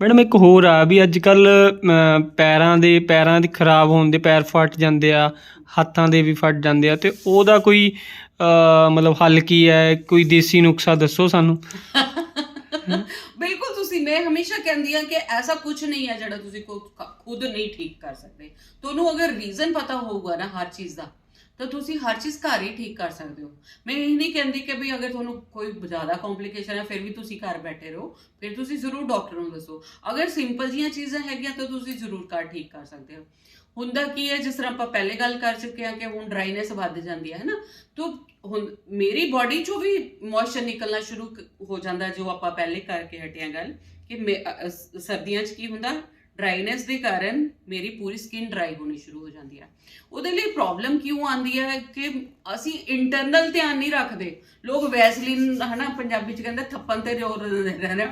Madam ਇੱਕ ਹੋਰ ਆ ਵੀ ਅੱਜ ਕੱਲ ਪੈਰਾਂ ਦੇ ਪੈਰਾਂ ਦੇ ਖਰਾਬ ਹੋਣ ਦੇ ਪੈਰ ਫਟ ਜਾਂਦੇ ਆ, ਹੱਥਾਂ ਦੇ ਵੀ ਫਟ ਜਾਂਦੇ ਆ, ਤੇ ਉਹਦਾ ਕੋਈ ਮਤਲਬ ਹੱਲ ਕੀ ਹੈ? ਕੋਈ ਦੇਸੀ ਨੁਸਖਾ ਦੱਸੋ ਸਾਨੂੰ। ਬਿਲਕੁਲ ਤੁਸੀਂ, ਮੈਂ ਹਮੇਸ਼ਾ ਕਹਿੰਦੀ ਆ ਕਿ ਐਸਾ ਕੁਝ ਨਹੀਂ ਹੈ ਜਿਹੜਾ ਤੁਸੀਂ ਖੁਦ ਨਹੀਂ ਠੀਕ ਕਰ ਸਕਦੇ। ਤੁਹਾਨੂੰ ਅਗਰ ਰੀਜ਼ਨ ਪਤਾ ਹੋਊਗਾ ਨਾ ਹਰ ਚੀਜ਼ ਦਾ ਤਾਂ ਤੁਸੀਂ ਹਰ ਚੀਜ਼ ਘਰ ਹੀ ਠੀਕ ਕਰ ਸਕਦੇ ਹੋ। ਮੈਂ ਇਹ ਨਹੀਂ ਕਹਿੰਦੀ ਕਿ ਵੀ ਅਗਰ ਤੁਹਾਨੂੰ ਕੋਈ ਜ਼ਿਆਦਾ ਕੰਪਲਿਕੇਸ਼ਨ ਹੈ, ਫਿਰ ਵੀ ਤੁਸੀਂ ਘਰ ਬੈਠੇ ਰਹੋ। ਫਿਰ ਤੁਸੀਂ ਜ਼ਰੂਰ ਡਾਕਟਰ ਨੂੰ ਦੱਸੋ। ਅਗਰ ਸਿੰਪਲ ਜੀਆਂ ਚੀਜ਼ਾਂ ਹੈਗੀਆਂ ਤਾਂ ਤੁਸੀਂ ਜ਼ਰੂਰ ਘਰ ਠੀਕ ਕਰ ਸਕਦੇ ਹੋ। ਹੁੰਦਾ ਕੀ ਹੈ, ਜਿਸ ਤਰ੍ਹਾਂ ਆਪਾਂ ਪਹਿਲੇ ਗੱਲ ਕਰ ਚੁੱਕੇ ਹਾਂ ਕਿ ਹੁਣ ਡਰਾਈਨੈਸ ਵੱਧ ਜਾਂਦੀ ਹੈ ਨਾ? ਤੋ ਹੁਣ ਮੇਰੀ ਬਾਡੀ ਚੋਂ ਵੀ ਮੋਇਸਚਰ ਨਿਕਲਣਾ ਸ਼ੁਰੂ ਹੋ ਜਾਂਦਾ ਜੋ ਆਪਾਂ ਪਹਿਲੇ ਕਰਕੇ ਹਟਿਆ ਗੱਲ, ਕਿ ਮੇ- ਸਰਦੀਆਂ 'ਚ ਕੀ ਹੁੰਦਾ? ਡਰਾਈਨੈਸ ਦੇ ਕਾਰਨ ਮੇਰੀ ਪੂਰੀ ਸਕਿਨ ਡਰਾਈ ਹੋਣੀ ਸ਼ੁਰੂ ਹੋ ਜਾਂਦੀ ਹੈ। ਉਹਦੇ ਲਈ ਪ੍ਰੋਬਲਮ ਕਿਉਂ ਆਉਂਦੀ ਹੈ ਕਿ ਅਸੀਂ ਇੰਟਰਨਲ ਧਿਆਨ ਨਹੀਂ ਰੱਖਦੇ। ਲੋਕ ਵੈਸਲੀਨ ਹਨਾ, ਪੰਜਾਬੀ ਚ ਕਹਿੰਦੇ ਥੱਪਣ ਤੇ ਜ਼ੋਰ ਦਿੰਦੇ ਰਹਿੰਦੇ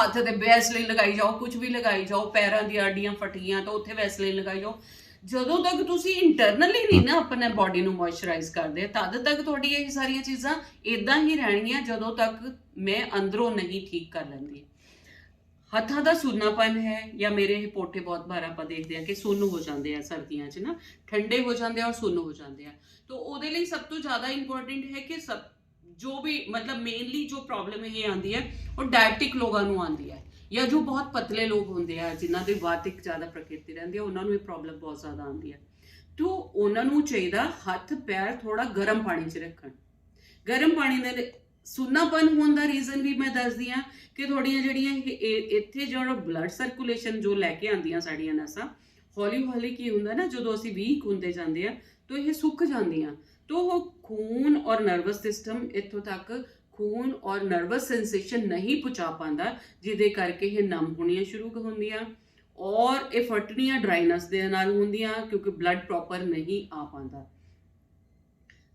ਹੱਥ ਤੇ ਵੈਸਲੀਨ ਲਗਾਈ ਜਾਓ ਕੁਝ ਵੀ ਲਗਾਈ ਜਾਓ, ਪੈਰਾਂ ਦੀਆਂ ਅੱਡੀਆਂ ਫਟੀਆਂ ਤਾਂ ਉੱਥੇ ਵੈਸਲੀਨ ਲਗਾਈ ਜਾਓ। ਜਦੋਂ ਤੱਕ ਤੁਸੀਂ ਇੰਟਰਨਲੀ ਨਹੀਂ ਨਾ ਆਪਣੇ ਬਾਡੀ ਨੂੰ ਮੋਇਸਚਰਾਈਜ਼ ਕਰਦੇ, ਤਦ ਤੱਕ ਤੁਹਾਡੀ ਇਹ ਸਾਰੀਆਂ ਚੀਜ਼ਾਂ ਇਦਾਂ ਹੀ ਰਹਿਣਗੀਆਂ ਜਦੋਂ ਤੱਕ ਮੈਂ ਅੰਦਰੋਂ ਨਹੀਂ ਠੀਕ ਕਰ ਲੈਂਦੀ। ਹੱਥਾਂ ਦਾ ਸੁੰਨਾਪਨ ਹੈ ਜਾਂ ਮੇਰੇ ਇਹ ਪੋਟੇ ਬਹੁਤ ਵਾਰ ਆਪਾਂ ਦੇਖਦੇ ਆ ਕਿ ਸੁੰਨ ਹੋ ਜਾਂਦੇ ਆ ਸਰਦੀਆਂ 'ਚ ਨਾ, ਠੰਡੇ ਹੋ ਜਾਂਦੇ ਆ ਔਰ ਸੁੰਨ ਹੋ ਜਾਂਦੇ ਆ। ਤਾਂ ਉਹਦੇ ਲਈ ਸਭ ਤੋਂ ਜ਼ਿਆਦਾ ਇੰਪੋਰਟੈਂਟ ਹੈ ਕਿ ਸਭ, ਜੋ ਵੀ ਮਤਲਬ ਮੇਨਲੀ ਜੋ ਪ੍ਰੋਬਲਮ ਇਹ ਆਂਦੀ ਹੈ, ਉਹ ਡਾਇਬਟਿਕ ਲੋਕਾਂ ਨੂੰ ਆਂਦੀ ਹੈ। ਜਾਂ ਜੋ ਬਹੁਤ ਪਤਲੇ ਲੋਕ ਹੁੰਦੇ ਆ, ਜਿਨ੍ਹਾਂ ਦੇ ਵਾਤਿਕ ਜ਼ਿਆਦਾ ਪ੍ਰਕਿਰਤੀ ਰਹਿੰਦੀ ਹੈ, ਉਹਨਾਂ ਨੂੰ ਇਹ ਪ੍ਰੋਬਲਮ ਬਹੁਤ ਜ਼ਿਆਦਾ ਆਂਦੀ ਹੈ। ਤੋਂ ਉਹਨਾਂ ਨੂੰ ਚਾਹੀਦਾ ਹੱਥ, ਪੈਰ ਥੋੜਾ ਗਰਮ ਪਾਣੀ 'ਚ ਰੱਖਣ। ਗਰਮ ਪਾਣੀ ਦੇ ਸੁੰਨਾਪਨ ਹੋਣ ਦਾ ਰੀਜ਼ਨ ਵੀ ਮੈਂ ਦੱਸਦੀ ਆ ਕਿ ਤੁਹਾਡੀਆਂ ਜਿਹੜੀਆਂ ਇਹ- ਇਹ- ਇੱਥੇ ਜਿਹੜਾ ਬਲੱਡ ਸਰਕੂਲੇਸ਼ਨ ਜੋ ਲੈ ਕੇ ਆਂਦੀਆਂ ਸਾਡੀਆਂ ਨਸਾਂ, ਹੌਲੀ ਹੌਲੀ ਕੀ ਹੁੰਦਾ ਨਾ, ਜਦੋਂ ਅਸੀਂ ਵੀਕ ਹੁੰਦੇ ਜਾਂਦੇ ਆ ਤਾਂ ਇਹ ਸੁੱਕ ਜਾਂਦੀਆਂ। ਤਾਂ ਉਹ ਖੂਨ ਔਰ ਨਰਵਸ ਸਿਸਟਮ ਇੱਥੋਂ ਤੱਕ ਖੂਨ ਔਰ ਨਰਵਸ ਸੈਂਸੇਸ਼ਨ ਨਹੀਂ ਪਹੁੰਚਾ ਪਾਉਂਦਾ, ਜਿਹਦੇ ਕਰਕੇ ਇਹ ਨਮ ਹੋਣੀਆਂ ਸ਼ੁਰੂ ਹੁੰਦੀਆਂ ਔਰ ਇਹ ਫਟਣੀਆਂ ਡਰਾਈਨੈਸ ਦੇ ਨਾਲ ਹੁੰਦੀਆਂ, ਕਿਉਂਕਿ ਬਲੱਡ ਪ੍ਰੋਪਰ ਨਹੀਂ ਆ ਪਾਉਂਦਾ।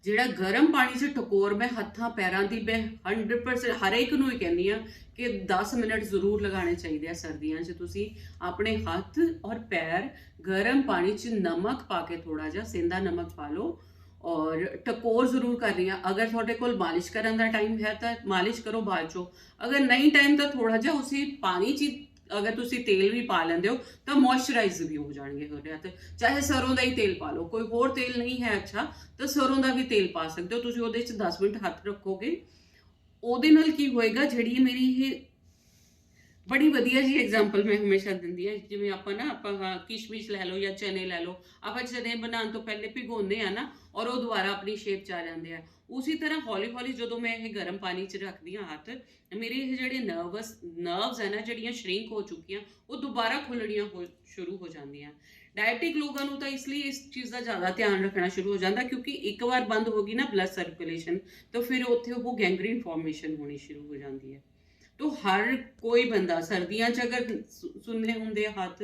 ਜਿਹੜਾ ਗਰਮ ਪਾਣੀ 'ਚ ਟਕੋਰ ਮੈਂ ਹੱਥਾਂ ਪੈਰਾਂ ਦੀ ਮੈਂ 100% ਹਰ ਇੱਕ ਨੂੰ ਹੀ ਕਹਿੰਦੀ ਆ ਕਿ 10 ਮਿੰਟ ਜ਼ਰੂਰ ਲਗਾਉਣੇ ਚਾਹੀਦੇ ਆ ਸਰਦੀਆਂ 'ਚ। ਤੁਸੀਂ ਆਪਣੇ ਹੱਥ ਔਰ ਪੈਰ ਗਰਮ ਪਾਣੀ 'ਚ ਨਮਕ ਪਾ ਕੇ ਥੋੜਾ ਜਿਹਾ ਸਿੰਦਾ ਨਮਕ ਪਾ ਲਓ ਔਰ ਟਕੋਰ ਜ਼ਰੂਰ ਕਰਨੀ ਆ। ਅਗਰ ਤੁਹਾਡੇ ਕੋਲ ਮਾਲਿਸ਼ ਕਰਨ ਦਾ ਟਾਈਮ ਹੈ ਤਾਂ ਮਾਲਿਸ਼ ਕਰੋ ਬਾਅਦ ਚੋਂ। ਅਗਰ ਨਹੀਂ ਟਾਈਮ ਤਾਂ ਥੋੜਾ ਜਿਹਾ ਉਸੇ ਪਾਣੀ 'ਚ ਹੀ ਅਗਰ ਤੁਸੀਂ ਤੇਲ ਵੀ ਪਾ ਲੈਂਦੇ ਹੋ, ਤਾਂ ਮੋਇਸਚਰਾਈਜ਼ ਵੀ ਹੋ ਜਾਣਗੇ ਤੁਹਾਡੇ ਹੱਥ। ਚਾਹੇ ਸਰੋਂ ਦਾ ਹੀ ਤੇਲ ਪਾ ਲਓ, ਕੋਈ ਹੋਰ ਤੇਲ ਨਹੀਂ ਹੈ ਅੱਛਾ, ਤਾਂ ਸਰੋਂ ਦਾ ਵੀ ਤੇਲ ਪਾ ਸਕਦੇ ਹੋ। ਤੁਸੀਂ ਉਹਦੇ 'ਚ 10 ਮਿੰਟ ਹੱਥ ਰੱਖੋਗੇ। ਉਹਦੇ ਨਾਲ ਕੀ ਹੋਏਗਾ, ਜਿਹੜੀ ਮੇਰੀ ਇਹ ਬੜੀ ਵਧੀਆ ਜੀ ਐਗਜ਼ਾਮਪਲ ਮੈਂ ਹਮੇਸ਼ਾ ਦਿੰਦੀ ਹਾਂ, ਜਿਵੇਂ ਆਪਾਂ ਨਾ, ਆਪਾਂ ਕਿਸ਼ਮਿਸ਼ ਲੈ ਲਓ ਜਾਂ ਚਨੇ ਲੈ ਲਓ, ਆਪਾਂ ਚਨੇ ਬਣਾਉਣ ਤੋਂ ਪਹਿਲੇ ਭਿਗੋਉਂਦੇ ਆ ਨਾ, ਔਰ ਉਹ ਦੁਬਾਰਾ ਆਪਣੀ ਸ਼ੇਪ ਚ ਆ ਜਾਂਦੇ ਆ। ਉਸੇ ਤਰ੍ਹਾਂ ਹੌਲੀ ਹੌਲੀ ਜਦੋਂ ਮੈਂ ਇਹ ਗਰਮ ਪਾਣੀ ਚ ਰੱਖਦੀ ਹਾਂ ਹੱਥ, ਮੇਰੇ ਇਹ ਜਿਹੜੇ ਨਰਵਸ ਨਰਵਸ ਹੈ ਨਾ, ਜਿਹੜੀਆਂ ਸ਼ਰਿੰਕ ਹੋ ਚੁੱਕੀਆਂ, ਉਹ ਦੁਬਾਰਾ ਖੁੱਲਣੀਆਂ ਹੋ, ਸ਼ੁਰੂ ਹੋ ਜਾਂਦੀਆਂ। ਡਾਇਬਟਿਕ ਲੋਕਾਂ ਨੂੰ ਤਾਂ ਇਸ ਲਈ ਇਸ ਚੀਜ਼ ਦਾ ਜ਼ਿਆਦਾ ਧਿਆਨ ਰੱਖਣਾ ਸ਼ੁਰੂ ਹੋ ਜਾਂਦਾ, ਕਿਉਂਕਿ ਇੱਕ ਵਾਰ ਬੰਦ ਹੋ ਗਈ ਨਾ ਬਲੱਡ ਸਰਕੂਲੇਸ਼ਨ ਤਾਂ ਫਿਰ ਉੱਥੇ ਉਹ ਗੈਂਗਰੀਨ ਫਾਰਮੇਸ਼ਨ ਹੋਣੀ ਸ਼ੁਰੂ ਹੋ ਜਾਂਦੀ ਹੈ। ਤੋ ਹਰ ਕੋਈ ਬੰਦਾ, ਸਰਦੀਆਂ 'ਚ ਅਗਰ ਸੁ- ਸੁੰਨੇ ਹੁੰਦੇ ਆ ਹੱਥ,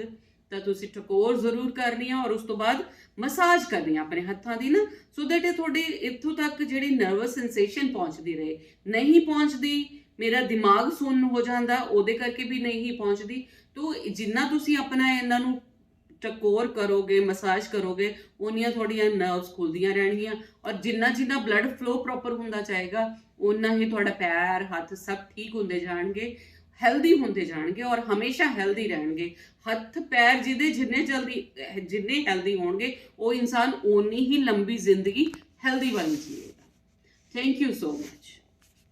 ਤਾਂ ਤੁਸੀਂ ਟਕੋਰ ਜ਼ਰੂਰ ਕਰਨੀ ਆ ਔਰ ਉਸ ਤੋਂ ਬਾਅਦ ਮਸਾਜ ਕਰਨੀ ਆ ਆਪਣੇ ਹੱਥਾਂ ਦੀ ਨਾ ਸੋ ਦੈਟ ਇਹ ਤੁਹਾਡੇ ਇੱਥੋਂ ਤੱਕ ਜਿਹੜੀ ਨਰਵਸ ਸੈਂਸੇਸ਼ਨ ਪਹੁੰਚਦੀ ਰਹੇ। ਨਹੀਂ ਪਹੁੰਚਦੀ, ਮੇਰਾ ਦਿਮਾਗ ਸੁੰਨ ਹੋ ਜਾਂਦਾ, ਉਹਦੇ ਕਰਕੇ ਵੀ ਨਹੀਂ ਪਹੁੰਚਦੀ। ਤੋ ਜਿੰਨਾ ਤੁਸੀਂ ਆਪਣਾ ਇਹਨਾਂ ਨੂੰ ਟਕੋਰ ਕਰੋਗੇ, ਮਸਾਜ ਕਰੋਗੇ ਉਨੀਆਂ ਤੁਹਾਡੀਆਂ ਨਰਵਸ ਖੁੱਲਦੀਆਂ ਰਹਿਣਗੀਆਂ। ਔਰ ਜਿੰਨਾ ਜਿੰਨਾ ਬਲੱਡ ਫਲੋ ਪ੍ਰੋਪਰ ਹੁੰਦਾ ਜਾਏਗਾ ਉਨਾ ਹੀ ਤੁਹਾਡਾ ਪੈਰ, ਹੱਥ ਸਭ ਠੀਕ ਹੁੰਦੇ ਜਾਣਗੇ ਹੈਲਦੀ ਹੁੰਦੇ ਜਾਣਗੇ ਔਰ ਹਮੇਸ਼ਾ ਹੈਲਦੀ ਰਹਿਣਗੇ। ਹੱਥ, ਪੈਰ ਜਿਹਦੇ ਜਿੰਨੇ ਜਲਦੀ, ਜਿੰਨੇ ਹੈਲਦੀ ਹੋਣਗੇ, ਉਹ ਇਨਸਾਨ ਓਨੀ ਹੀ ਲੰਬੀ ਜ਼ਿੰਦਗੀ ਹੈਲਦੀ ਬਣ ਜੀਏਗਾ। Thank you so much